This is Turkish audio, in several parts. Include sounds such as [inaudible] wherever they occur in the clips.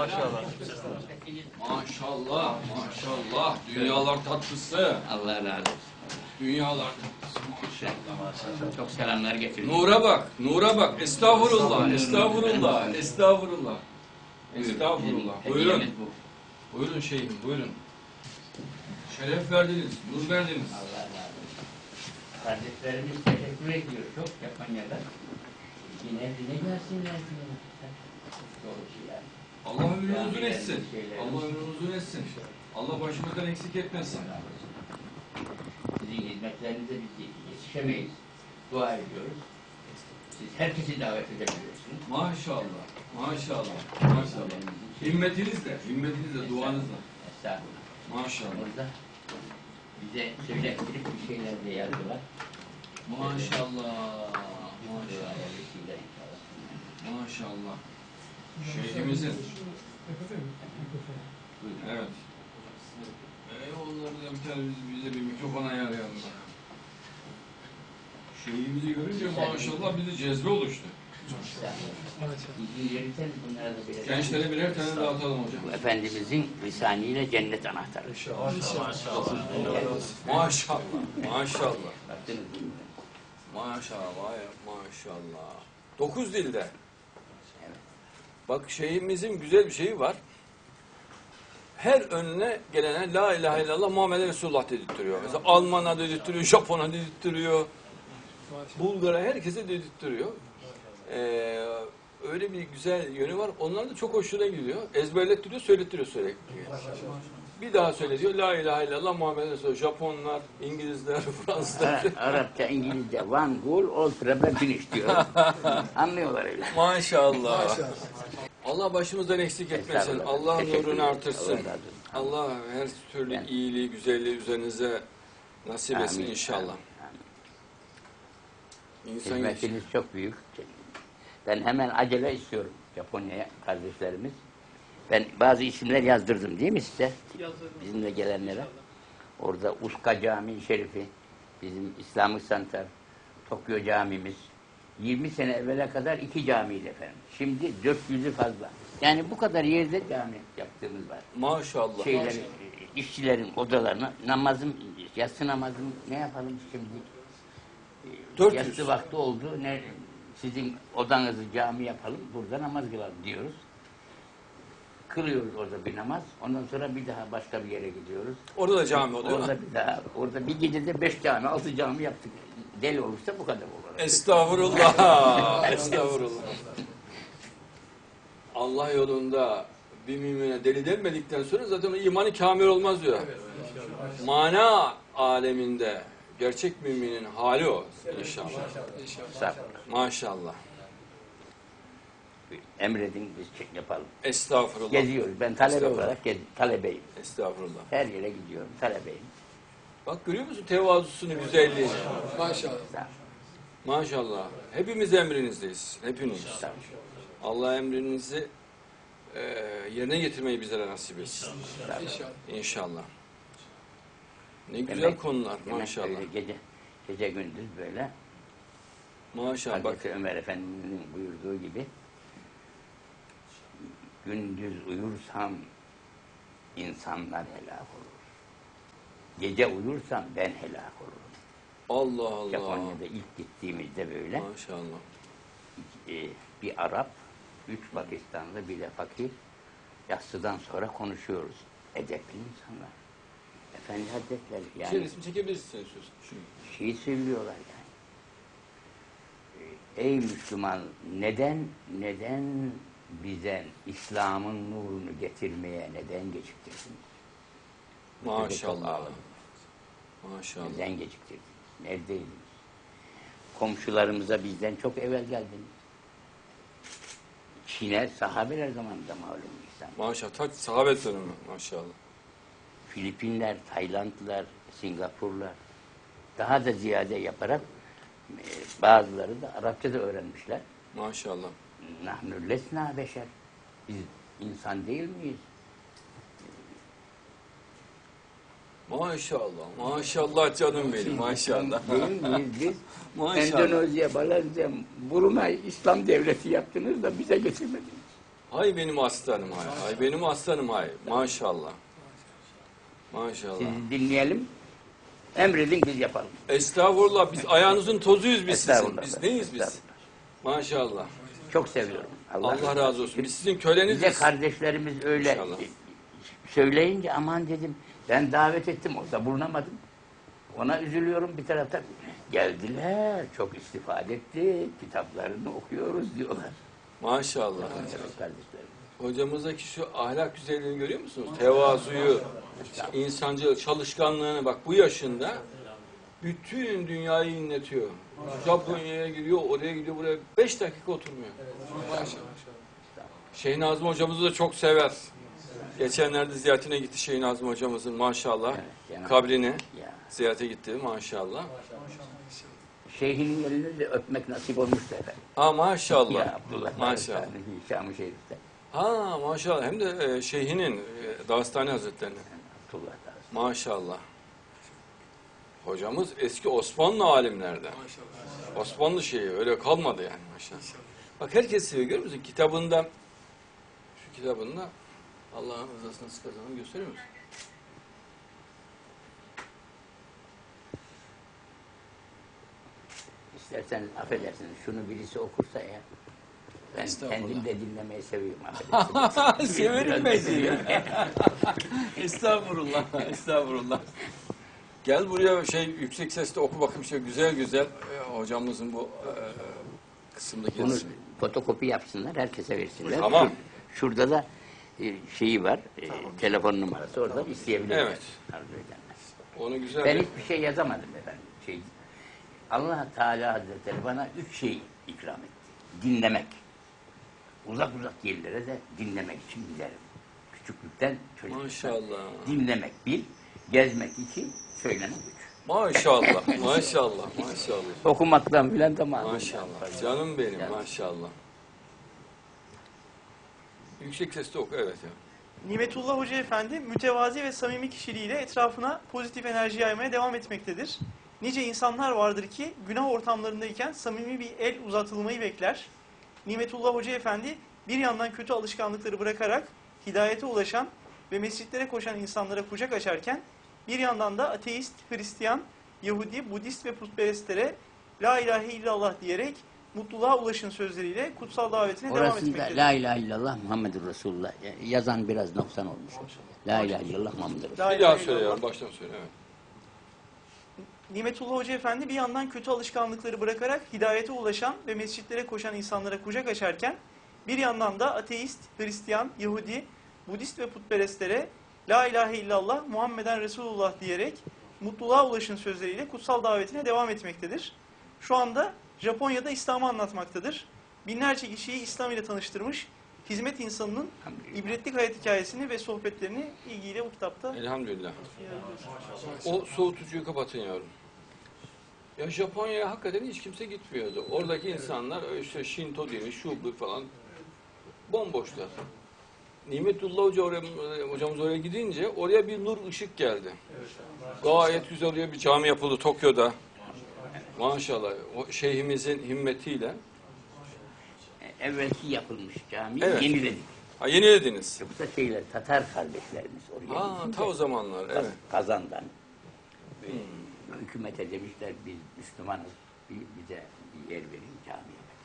Maşallah. Maşallah, maşallah. Dünyalar tatlısı. Allah razı olsun. Dünyalar tatlısı maşallah. Çok selamlar getirin. Nura bak, Nura bak. Estağfurullah, estağfurullah, estağfurullah. Estağfurullah. Buyurun. Buyurun şeyhim, buyurun. Şeref verdiniz, nur verdiniz. Allah razı olsun. Kardeşlerimiz teşekkür ediyor çok Japonya'da. Yine yine gelsinler. Doğru şey. Allah ömrünü uzun etsin. Allah ömrünü uzun etsin. Allah başımızdan eksik etmesin. Sizin hizmetlerinize biz yetişemeyiz. Dua ediyoruz. Siz herkesi davet edebiliyorsunuz. Maşallah, maşallah, maşallah. Himmetinizle, himmetinizle, duanızla. Estağfurullah. Maşallah. Orada bize söylettirip bir şeyler de yazdılar. Maşallah, maşallah, maşallah. Şeyhimizin. Evet. Ey onları da bir tane biz- bize bir mikrofon ayarlayalım. Şeyhimizi görünce maşallah bize cezbe oluştu. Gençlere birer tane dağıtalım hocam. Bu Efendimizin lisaniyle cennet anahtarı. Maşallah, maşallah. Mı? Maşallah, vay maşallah. Dokuz dilde. Bak şeyimizin güzel bir şeyi var. Her önüne gelene La ilahe illallah Muhammed Resulullah dedirtiyor. Mesela Alman'a dedirtiyor, Japon'a dedirtiyor. Bulgar'a herkese dedirtiyor. Ee, öyle bir güzel yönü var. Onlar da çok hoşuna gidiyor. Ezberlettiriyor, söylettiriyor sürekli. Bir daha söyle diyor. La ilahe illallah Muhammed Resulullah. Japonlar, İngilizler, [laughs] Fransızlar. Ara- Arapça, İngilizce one goal, all problem finish diyor. [laughs] Anlıyorlar öyle. Maşallah. Allah başımızdan eksik etmesin. Estağfurullah. Allah Teşekkür nurunu ederim. artırsın. Allah razı olsun. Allah her türlü Ben- iyiliği, güzelliği üzerinize nasip etsin Amin. inşallah. Amin. İnsan Hizmetiniz çok büyük. Ben hemen acele istiyorum Japonya'ya kardeşlerimiz. Ben bazı isimler yazdırdım değil mi size? Bizimle gelenlere. Orada Uska Camii Şerifi, bizim İslamic Center, Tokyo Camimiz. 20 sene evvele kadar iki camiydi efendim. Şimdi 400'ü fazla. Yani bu kadar yerde cami yaptığımız var. maşallah. Şeyleri, işçilerin odalarına namazım, yatsı namazım ne yapalım şimdi? 400. Yatsı vakti oldu. Ne, sizin odanızı cami yapalım. Burada namaz kılalım diyoruz. Kılıyoruz orada bir namaz. Ondan sonra bir daha başka bir yere gidiyoruz. Orada da cami oluyor. Orada bir daha, orada bir gecede beş cami, altı cami yaptık. Deli olursa bu kadar olur. Estağfurullah. [laughs] Estağfurullah. Allah yolunda bir mümine deli denmedikten sonra zaten o imanı kamil olmaz diyor. Mana aleminde gerçek müminin hali o inşallah. Maşallah. Emredin biz çek yapalım. Estağfurullah. Geziyoruz. Ben talebe Estağfurullah. olarak gez, talebeyim. Estağfurullah. Her yere gidiyorum. Talebeyim. Bak görüyor musun tevazusunu, güzelliğini? Estağfurullah. Maşallah. Hepimiz emrinizdeyiz. Hepiniz. Allah emrinizi e, yerine getirmeyi bizlere nasip etsin. Estağfurullah. İnşallah. Ne güzel Demek- konular demek maşallah. Gece, gece gündüz böyle. Maşallah. Bak Hazreti Ömer Efendimiz'in buyurduğu gibi gündüz uyursam insanlar helak olur. Gece uyursam ben helak olurum. Allah Allah. Japonya'da ilk gittiğimizde böyle Maşallah. e, bir Arap, üç Pakistanlı, bir de fakir yatsıdan sonra konuşuyoruz. Edepli insanlar. Efendi Hazretleri yani Şey resim çekebilirsiniz söz. şey söylüyorlar yani. Ee, Ey Müslüman neden neden bize İslam'ın nurunu getirmeye neden geciktirdiniz? Maşallah. Maşallah. Neden geciktirdiniz? Neredeydiniz? Komşularımıza bizden çok evvel geldiniz. Çin'e sahabeler zamanında malum İslam. Maşallah. Ta sahabet dönemi maşallah. Filipinler, Taylandlılar, Singapurlar daha da ziyade yaparak e, bazıları da Arapça da öğrenmişler. Maşallah. Nahnu lesna beşer. Biz insan değil miyiz? Maşallah. Maşallah canım benim. Maşallah. Değil miyiz biz? [laughs] Maşallah. Endonezya, Malezya, Brunei İslam devleti yaptınız da bize getirmediniz. Hay benim aslanım hay. Hay benim aslanım hay. Maşallah. Maşallah. Sizi dinleyelim. Emredin biz yapalım. Estağfurullah biz ayağınızın tozuyuz biz sizin. Biz neyiz biz? Maşallah. Çok seviyorum. Allah, Allah razı olsun. Biz sizin Bize köleniziz. kardeşlerimiz öyle İnşallah. söyleyince aman dedim ben davet ettim orada bulunamadım. Ona üzülüyorum bir taraftan. Geldiler, çok istifade etti, kitaplarını okuyoruz diyorlar. Maşallah. Kardeşlerim. Hocamızdaki şu ahlak güzelliğini görüyor musunuz? Tevazuyu, insancılık, çalışkanlığını bak bu yaşında bütün dünyayı inletiyor. Japonya'ya gidiyor, oraya gidiyor, buraya. Beş dakika oturmuyor. Şeyh Nazım hocamızı da çok sever. Geçenlerde ziyaretine gitti Şeyh Nazım hocamızın maşallah. Evet, Kabrine Ya. ziyarete gitti maşallah. Şeyhinin elini de öpmek nasip olmuştu efendim. Ha maşallah. Ya Abdullah Maşallah. Şerif'te. Ha maşallah. Hem de e, şeyhinin e, Dağıstani Hazretleri'nin. Abdullah. Maşallah. Hocamız eski Osmanlı alimlerden. Osmanlı şeyi öyle kalmadı yani maşallah. Bak herkes seviyor görüyor musun? Kitabında şu kitabında Allah'ın rızasını nasıl kazandığını gösteriyor musun? İsterseniz affedersiniz şunu birisi okursa ya. Ben Estağfurullah. kendim de dinlemeyi seviyorum [laughs] affedersiniz. Severim ben seni. estağfurullah, estağfurullah. Gel buraya şey yüksek sesle oku bakayım şey güzel güzel e, hocamızın bu e, kısımdaki Bunu resmi. fotokopi yapsınlar, herkese versinler. Tamam. Şurada da e, şeyi var, e, telefon numarası oradan isteyebilirler. Evet. Arzu edenler. Onu güzel Ben bir- hiçbir şey yazamadım efendim. Şey, allah Teala Hazretleri bana üç şey ikram etti. Dinlemek. Uzak uzak yerlere de dinlemek için giderim. Küçüklükten çocukluktan. Maşallah. Dinlemek bir, gezmek iki, söylemek üç. Maşallah, [laughs] maşallah, maşallah. Okumaktan filan tamam. Maşallah. Canım benim maşallah. Yüksek sesle oku evet ya. Nimetullah Hoca Efendi mütevazi ve samimi kişiliğiyle etrafına pozitif enerji yaymaya devam etmektedir. Nice insanlar vardır ki günah ortamlarındayken samimi bir el uzatılmayı bekler. Nimetullah Hoca Efendi bir yandan kötü alışkanlıkları bırakarak hidayete ulaşan ve mescitlere koşan insanlara kucak açarken bir yandan da ateist, Hristiyan, Yahudi, Budist ve putperestlere La ilahe illallah diyerek mutluluğa ulaşın sözleriyle kutsal davetine devam Orasında etmektedir. La ilahe illallah Muhammedur Resulullah. Yazan biraz noksan olmuş. La ilahe illallah Muhammedur Resulullah. La Bir daha söyle ya, baştan söyle evet. Nimetullah Hoca Efendi bir yandan kötü alışkanlıkları bırakarak hidayete ulaşan ve mescitlere koşan insanlara kucak açarken bir yandan da ateist, Hristiyan, Yahudi, Budist ve putperestlere La ilahe illallah Muhammeden Resulullah diyerek mutluluğa ulaşın sözleriyle kutsal davetine devam etmektedir. Şu anda Japonya'da İslam'ı anlatmaktadır. Binlerce kişiyi İslam ile tanıştırmış, hizmet insanının ibretlik hayat hikayesini ve sohbetlerini ilgiyle bu kitapta Elhamdülillah. O soğutucuyu kapatın yavrum. Ya Japonya'ya hakikaten hiç kimse gitmiyordu. Oradaki insanlar işte Shinto dini, şu bu falan bomboşlar. Nimetullah Hoca oraya, hocamız oraya gidince oraya bir nur ışık geldi. Gayet güzel oraya bir cami yapıldı Tokyo'da. Maşallah. O şeyhimizin himmetiyle. E, Evvelki yapılmış cami Evet. yeniledik. Ha yenilediniz. Yoksa şeyler Tatar kardeşlerimiz oraya Ha gidince ta o zamanlar evet. Kazan'dan e, hükümete demişler biz Müslümanız bir, bize bir yer verin cami yapın.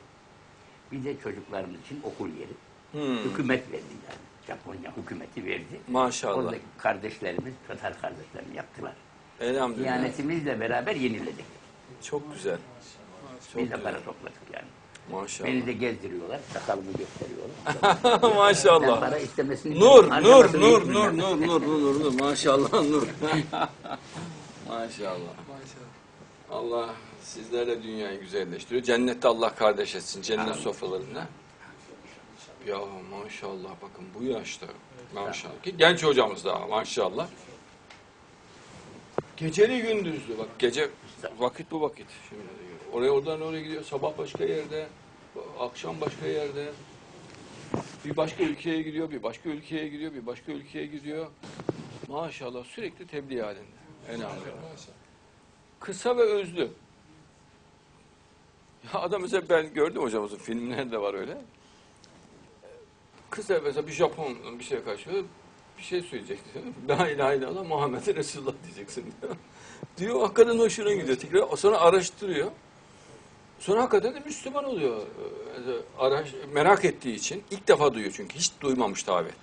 Bir de çocuklarımız için okul yeri. Hmm. Hükümet verdi yani. Japonya hükümeti verdi. Maşallah. Oradaki kardeşlerimiz, Tatar kardeşlerimiz yaptılar. Elhamdülillah. Diyanetimizle beraber yeniledik. Çok güzel. Çok Biz de para topladık yani. Maşallah. Beni de gezdiriyorlar, sakalımı gösteriyorlar. Ben [laughs] Maşallah. para istemesini Nur, nur, nur, nur, nur, nur, nur, nur, nur. Maşallah nur. [laughs] Maşallah. Allah sizlerle dünyayı güzelleştiriyor. Cennette Allah kardeş etsin. Cennet sofralarında. Ya maşallah bakın bu yaşta. Maşallah. Ki genç hocamız daha maşallah. Geceli gündüzlü bak gece vakit bu vakit. Şimdi oraya oradan oraya gidiyor. Sabah başka yerde, akşam başka yerde. Bir başka ülkeye gidiyor, bir başka ülkeye gidiyor, bir başka ülkeye gidiyor. Maşallah sürekli tebliğ halinde. Elhamdülillah. Kısa ve özlü. Ya adam mesela ben gördüm hocamızın filmlerinde var öyle. Kız da mesela bir Japon bir şey karşılıyor. Bir şey söyleyeceksin. [laughs] La ilahe illallah Muhammed Resulullah diyeceksin diyor. [laughs] diyor hakikaten hoşuna gidiyor. Tekrar sonra araştırıyor. Sonra hakikaten de Müslüman oluyor. Ee, Araş, merak ettiği için. ilk defa duyuyor çünkü. Hiç duymamış davet.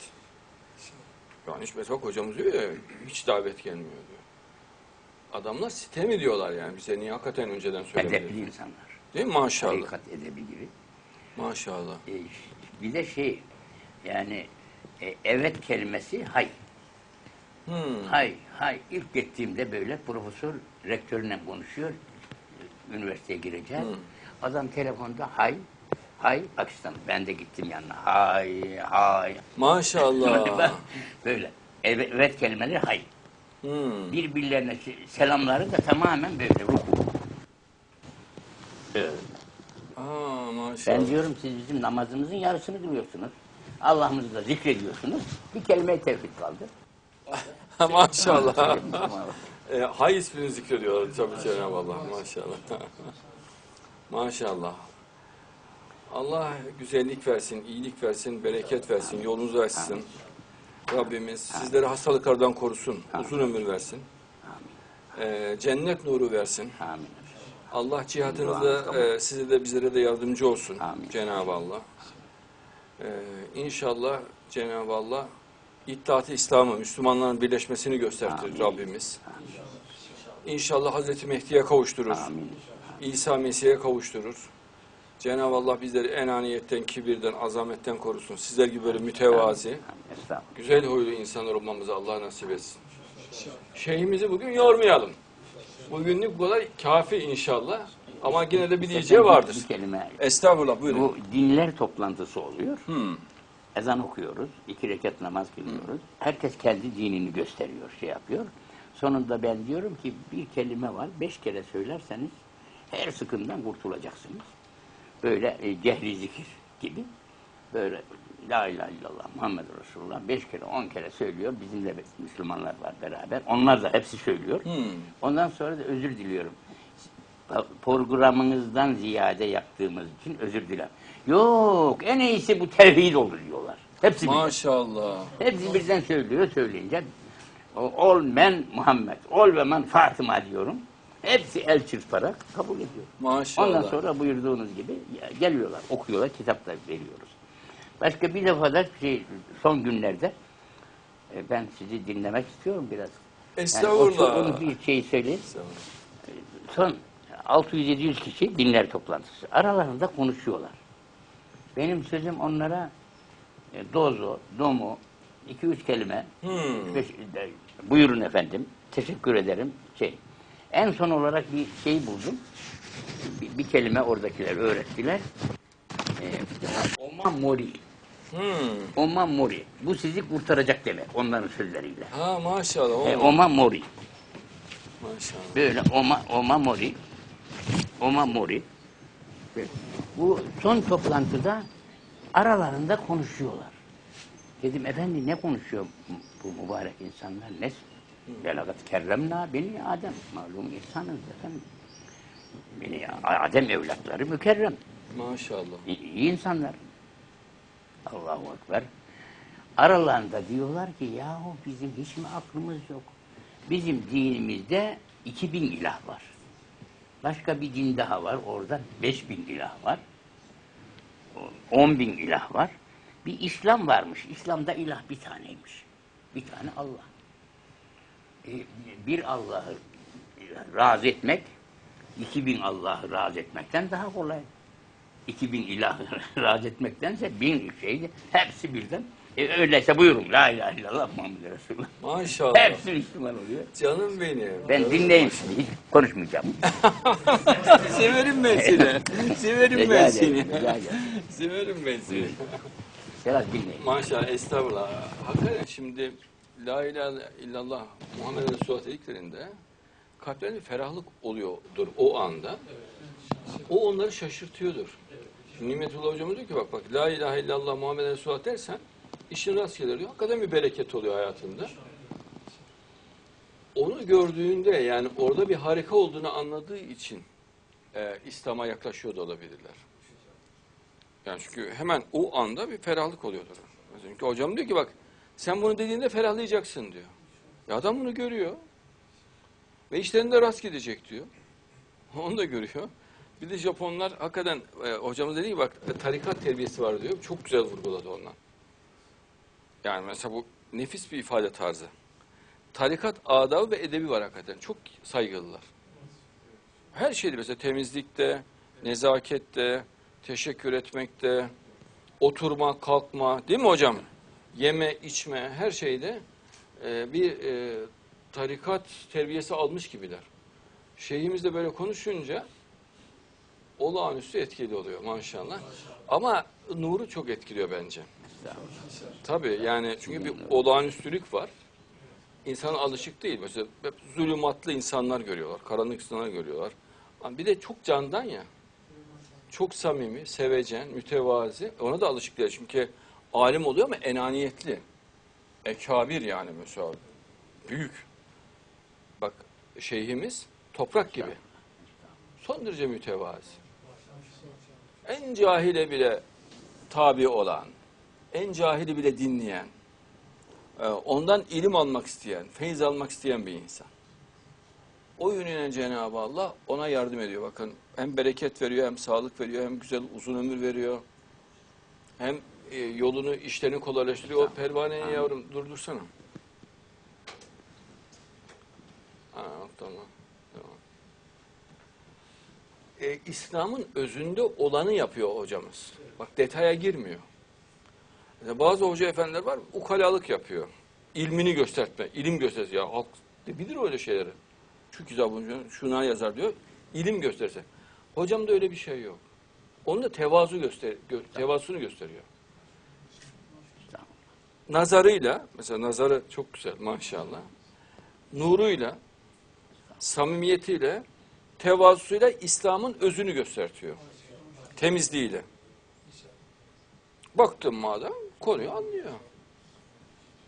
Yani hiç mesela hocamız diyor ya hiç davet gelmiyor diyor. Adamlar sitem ediyorlar yani bize niye hakikaten önceden Edepli söylemedi. insanlar. Değil mi? Maşallah. Hakikat edebi gibi. Maşallah. E, bir de şey yani e, evet kelimesi hay. Hmm. Hay, hay. İlk gittiğimde böyle profesör rektörle konuşuyor. Üniversiteye gireceğiz. Hı. Adam telefonda hay, hay Pakistan. Ben de gittim yanına. Hay, hay. Maşallah. [laughs] böyle. Evet, evet kelimeleri hay. Hmm. Birbirlerine se- selamları da tamamen böyle ruku. Evet. Aa, maşallah. Ben diyorum siz bizim namazımızın yarısını kılıyorsunuz. Allah'ımızı da zikrediyorsunuz. Bir kelime tevhid kaldı. [laughs] maşallah. [laughs] e, hay ismini zikrediyorlar tabii Cenab-ı Allah. Maşallah. [laughs] maşallah. Allah güzellik versin, iyilik versin, bereket versin, yolunuzu açsın. Rabbimiz sizleri hastalıklardan korusun, uzun ömür versin. E, cennet nuru versin. Amin. Allah cihatınızda e, size de bizlere de yardımcı olsun. Cenab-ı Allah. E, inşallah Cenab-ı Allah İttihat-ı İslam'ı, Müslümanların birleşmesini göstertir Amin. Rabbimiz. İnşallah Hazreti Mehdi'ye kavuşturur. Amin. İsa Mesih'e kavuşturur. Cenab-ı Allah bizleri enaniyetten, kibirden, azametten korusun. Sizler gibi böyle mütevazi, güzel huylu insanlar olmamızı Allah nasip etsin. Şeyhimizi bugün yormayalım. Bugünlük bu kadar kafi inşallah. Ama yine de bir diyeceği vardır. Bir kelime. Estağfurullah buyurun. Bu dinler toplantısı oluyor. Hmm. Ezan okuyoruz. iki rekat namaz kılıyoruz. Herkes kendi dinini gösteriyor, şey yapıyor. Sonunda ben diyorum ki bir kelime var. Beş kere söylerseniz her sıkıntıdan kurtulacaksınız. Böyle e, cehri zikir gibi. Böyle La ilahe illallah Muhammed Resulullah beş kere on kere söylüyor. Bizimle Müslümanlar var beraber. Onlar da hepsi söylüyor. Hmm. Ondan sonra da özür diliyorum. Programınızdan ziyade yaptığımız için özür dilerim. Yok en iyisi bu tevhid olur diyorlar. Hepsi birden. Maşallah. Hepsi birden söylüyor söyleyince. Ol men Muhammed, ol ve men Fatıma diyorum. Hepsi el çırparak kabul ediyor. Maşallah. Ondan sonra buyurduğunuz gibi geliyorlar, okuyorlar, kitaplar veriyoruz. Başka bir defa da şey, son günlerde e, ben sizi dinlemek istiyorum biraz. Estağfurullah. Yani o, onu bir şey söyleyeyim. Son 600-700 kişi dinler toplantısı. Aralarında konuşuyorlar. Benim sözüm onlara e, dozo, domo, iki üç kelime. Hmm. beş- e, buyurun efendim, teşekkür ederim. Şey. En son olarak bir şey buldum. Bir, bir kelime oradakiler öğrettiler. E, Oma mori. Hmm. Oma mori. Bu sizi kurtaracak demek onların sözleriyle. Ha maşallah. E, o- oma mori. Maşallah. Böyle oma, oma mori. Oma mori. Bu son toplantıda aralarında konuşuyorlar. Dedim efendi ne konuşuyor bu mübarek insanlar? Ne? Velagat kerremna beni Adem. Malum insanız efendim. Beni Adem evlatları mükerrem. Maşallah. İyi, iyi insanlar. Allahu Ekber. Aralarında diyorlar ki yahu bizim hiç mi aklımız yok? Bizim dinimizde 2000 ilah var. Başka bir din daha var. Orada 5000 ilah var. 10 bin ilah var. Bir İslam varmış. İslam'da ilah bir taneymiş. Bir tane Allah. E, Bir Allah'ı razı etmek, 2000 Allah'ı razı etmekten daha kolay. 2000 ilahı [laughs] razı etmektense bin şeydi. Hepsi birden. E, öyleyse buyurun. La ilahe illallah Muhammed Resulullah. Maşallah. Hepsi Müslüman oluyor. Canım benim. Ben dinleyeyim sizi. Hiç konuşmayacağım. [laughs] Severim ben seni. Severim Rica ben ederim, seni. rica ederim. [laughs] Severim ben seni. Biraz dinleyin. Maşallah estağfurullah. Hakikaten şimdi La ilahe illallah Muhammed Resulullah dediklerinde kalplerinde ferahlık oluyordur o anda. O onları şaşırtıyordur. Şimdi Nimetullah hocamız diyor ki bak bak La ilahe illallah Muhammed Resulullah dersen işin rast gelir diyor. Hakikaten bir bereket oluyor hayatında. Onu gördüğünde yani orada bir harika olduğunu anladığı için e, İslam'a yaklaşıyor da olabilirler. Yani çünkü hemen o anda bir ferahlık oluyordur. Çünkü hocam diyor ki bak sen bunu dediğinde ferahlayacaksın diyor. Ya adam bunu görüyor. Ve işlerinde rast gidecek diyor. [laughs] Onu da görüyor. Bir de Japonlar hakikaten e, hocamız dedi ki bak e, tarikat terbiyesi var diyor. Çok güzel vurguladı ondan. Yani mesela bu nefis bir ifade tarzı. Tarikat adabı ve edebi var hakikaten. Çok saygılılar. Her şeyde mesela temizlikte, nezakette, teşekkür etmekte, oturma, kalkma değil mi hocam? Yeme, içme her şeyde e, bir e, tarikat terbiyesi almış gibiler. Şeyhimiz de böyle konuşunca olağanüstü etkili oluyor maşallah. Ama nuru çok etkiliyor bence. Tabii yani çünkü bir olağanüstülük var. İnsan alışık değil. Mesela hep zulümatlı insanlar görüyorlar, karanlık insanlar görüyorlar. Ama bir de çok candan ya. Çok samimi, sevecen, mütevazi. Ona da alışık değil. Çünkü alim oluyor ama enaniyetli. Ekabir yani mesela. Büyük. Bak şeyhimiz toprak gibi. Son derece mütevazi. En cahile bile tabi olan, en cahili bile dinleyen, e, ondan ilim almak isteyen, feyiz almak isteyen bir insan. O yönüyle Cenab-ı Allah ona yardım ediyor. Bakın hem bereket veriyor, hem sağlık veriyor, hem güzel uzun ömür veriyor. Hem e, yolunu, işlerini kolaylaştırıyor. O pervaneyi yavrum durdursana. Ha, tamam. tamam. E, İslam'ın özünde olanı yapıyor hocamız. Bak detaya girmiyor. Mesela bazı hoca efendiler var, ukalalık yapıyor. İlmini gösterme, ilim gösterse. Ya halk de bilir öyle şeyleri. Şu kitabın şuna yazar diyor, ilim gösterse. Hocamda öyle bir şey yok. Onun da tevazu göster, gö, tevazusunu gösteriyor. Nazarıyla, mesela nazarı çok güzel maşallah. Nuruyla, samimiyetiyle, tevazusuyla İslam'ın özünü göstertiyor. Temizliğiyle. Baktım mı adam, konuyu anlıyor.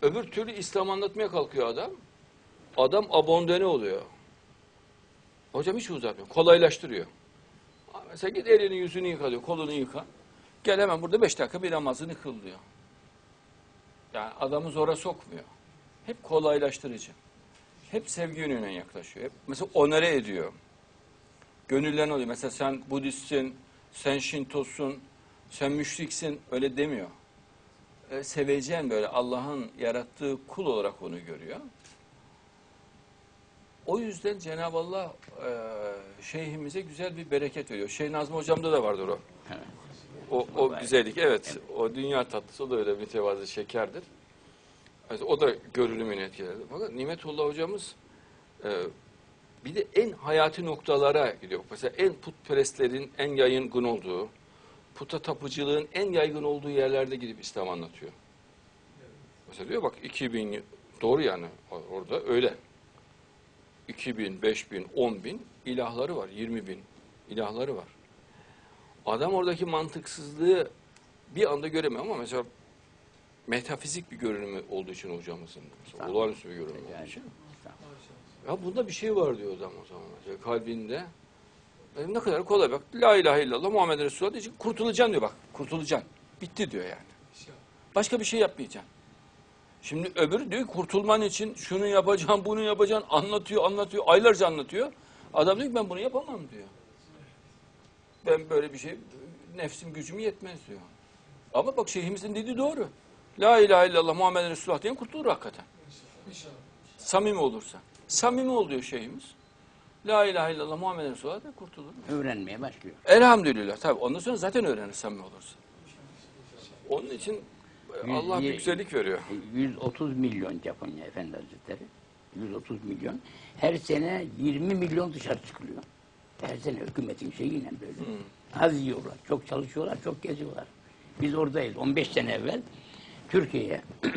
Öbür türlü İslam anlatmaya kalkıyor adam. Adam abondene oluyor. Hocam hiç uzatmıyor. Kolaylaştırıyor. Mesela git elini yüzünü yıka diyor, kolunu yıka. Gel hemen burada beş dakika bir namazını kıl diyor. Yani adamı zora sokmuyor. Hep kolaylaştırıcı. Hep sevgi yönüne yaklaşıyor. Hep mesela onere ediyor. Gönüllerini oluyor. Mesela sen Budistsin, sen Şintosun, sen müşriksin öyle demiyor. E, sevecen böyle Allah'ın yarattığı kul olarak onu görüyor. O yüzden Cenab-ı Allah e, şeyhimize güzel bir bereket veriyor. Şeyh Nazmi Hocam'da da vardır o. O, o güzellik evet. O dünya tatlısı o da öyle mütevazı şekerdir. Evet, o da görünümünü etkiler. Fakat Nimetullah hocamız e, bir de en hayati noktalara gidiyor. Mesela en putperestlerin en yaygın olduğu, puta tapıcılığın en yaygın olduğu yerlerde gidip İslam anlatıyor. Mesela diyor bak 2000 yıl- doğru yani orada öyle. 2000, 5000, 10.000 ilahları var. 20 bin ilahları var. Adam oradaki mantıksızlığı bir anda göremiyor ama mesela metafizik bir görünümü olduğu için hocamızın. Mesela Tamam. olağanüstü bir görünümü olduğu için. Ya bunda bir şey var diyor adam o zaman. Mesela kalbinde. E, ne kadar kolay bak. La ilahe illallah Muhammed Resulullah diyecek. Kurtulacaksın diyor bak. Kurtulacaksın. Bitti diyor yani. Başka bir şey yapmayacaksın. Şimdi öbürü diyor kurtulman için şunu yapacaksın, bunu yapacaksın. Anlatıyor, anlatıyor. Aylarca anlatıyor. Adam diyor ki ben bunu yapamam diyor. Ben böyle bir şey, nefsim gücüm yetmez diyor. Ama bak şeyhimizin dediği doğru. La ilahe illallah Muhammed Resulullah diyen kurtulur hakikaten. Samimi olursa. Samimi oluyor şeyhimiz. La ilahe illallah Muhammed Resulullah da kurtulur. Öğrenmeye başlıyor. Elhamdülillah. Tabii ondan sonra zaten öğrenir samimi olursa. Onun için Allah bir güzellik veriyor. 130 milyon Japonya Efendi Hazretleri. 130 milyon. Her sene 20 milyon dışarı çıkılıyor. Her sene hükümetin şeyiyle böyle. Az yiyorlar, çok çalışıyorlar, çok geziyorlar. Biz oradayız. 15 sene evvel Türkiye'ye [clears throat]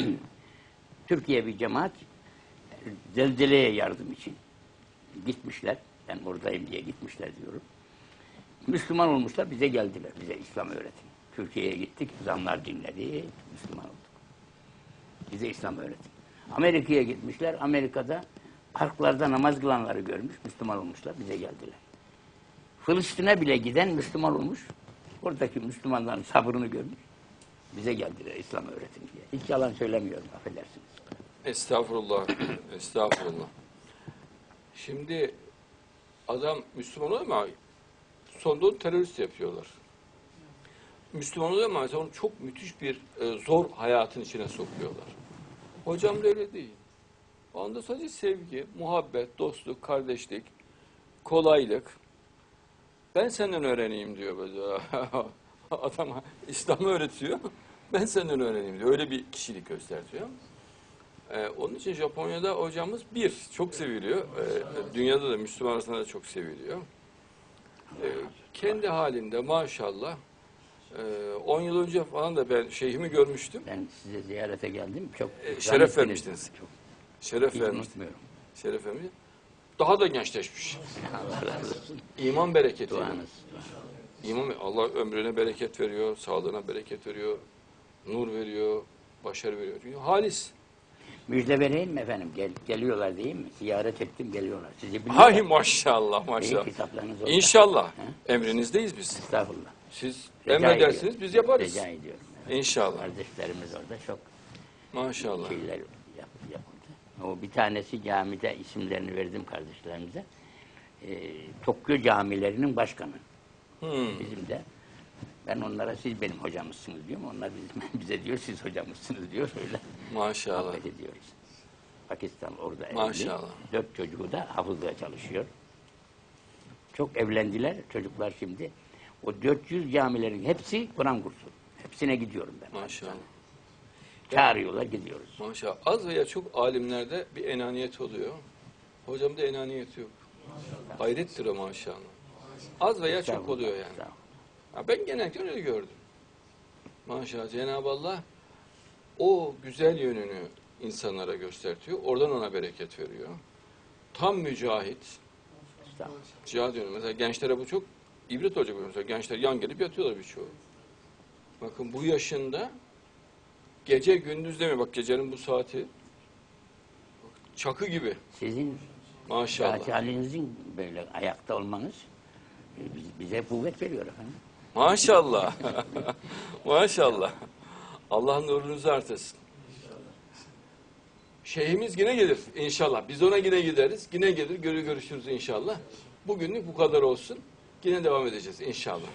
Türkiye bir cemaat zelzeleye yardım için gitmişler. Ben oradayım diye gitmişler diyorum. Müslüman olmuşlar, bize geldiler. Bize İslam öğretin. Türkiye'ye gittik, zamlar dinledik, Müslüman olduk. Bize İslam öğretin. Amerika'ya gitmişler, Amerika'da parklarda namaz kılanları görmüş, Müslüman olmuşlar, bize geldiler. Filistin'e bile giden Müslüman olmuş. Oradaki Müslümanların sabrını görmüş. Bize geldiler İslam öğretin diye. Hiç yalan söylemiyorum affedersiniz. Estağfurullah. Estağfurullah. Şimdi adam Müslüman oluyor ama sonunda onu terörist yapıyorlar. Müslüman oluyor ama mesela onu çok müthiş bir e, zor hayatın içine sokuyorlar. Hocam da öyle değil. O anda sadece sevgi, muhabbet, dostluk, kardeşlik, kolaylık. Ben senden öğreneyim diyor böyle. [laughs] Adama İslam'ı öğretiyor. Ben senden öğreneyim diyor. Öyle bir kişilik gösteriyor. Ee, onun için Japonya'da hocamız bir, çok seviliyor. Ee, dünyada da Müslüman arasında da çok seviliyor. Ee, kendi halinde maşallah. 10 yıl önce falan da ben şeyhimi görmüştüm. Ben size ziyarete geldim. Çok E, ikram şeref vermiştiniz. Çok. Şeref Hiç vermiş. unutmuyorum. Şeref vermiş. Daha da gençleşmiş. Allah razı olsun. İman bereketi. Duanız. duanız. İman, Allah ömrüne bereket veriyor, sağlığına bereket veriyor, nur veriyor, başarı veriyor. Çünkü halis. Müjde vereyim mi efendim? Gel, geliyorlar değil mi? Ziyaret ettim geliyorlar. Sizi biliyorlar. Hay maşallah maşallah. kitaplarınız orada. İnşallah. He? Emrinizdeyiz biz. Estağfurullah. Siz Rica emredersiniz ediyorum. biz yaparız. Rica ediyorum. Evet. İnşallah. Kardeşlerimiz orada çok Maşallah. şeyler yap, yapıldı. O bir tanesi camide isimlerini verdim kardeşlerimize. Ee, Tokyo camilerinin başkanı. Hmm. Bizim de ben onlara siz benim hocamızsınız diyorum. Onlar bizim, [laughs] bize diyor siz hocamızsınız diyor. Öyle Maşallah. muhabbet ediyoruz. Pakistan orada evli. Maşallah. Dört çocuğu da hafızlığa çalışıyor. Çok evlendiler çocuklar şimdi. O 400 camilerin hepsi Kur'an kursu. Hepsine gidiyorum ben. Maşallah. Çağırıyorlar gidiyoruz. Maşallah. Az veya çok alimlerde bir enaniyet oluyor. Hocamda enaniyet yok. Hayrettir o maşallah. Az veya çok oluyor yani. estağfurullah. Ya ben genellikle öyle gördüm. Maşallah Cenab-ı Allah o güzel yönünü insanlara göstertiyor. Oradan ona bereket veriyor. Tam mücahit. Cihad yönü. Mesela gençlere bu çok ibret olacak. Mesela gençler yan gelip yatıyorlar birçoğu. Bakın bu yaşında gece gündüz demiyor. Bak gecenin bu saati çakı gibi. Sizin Maşallah. Fatih halinizin böyle ayakta olmanız e, biz- bize kuvvet veriyor efendim. Maşallah. [laughs] Maşallah. Allah nurunuzu artırsın. Şeyhimiz yine gelir inşallah. Biz ona yine gideriz. Yine gelir. Görü görüşürüz inşallah. Bugünlük bu kadar olsun. Yine devam edeceğiz inşallah.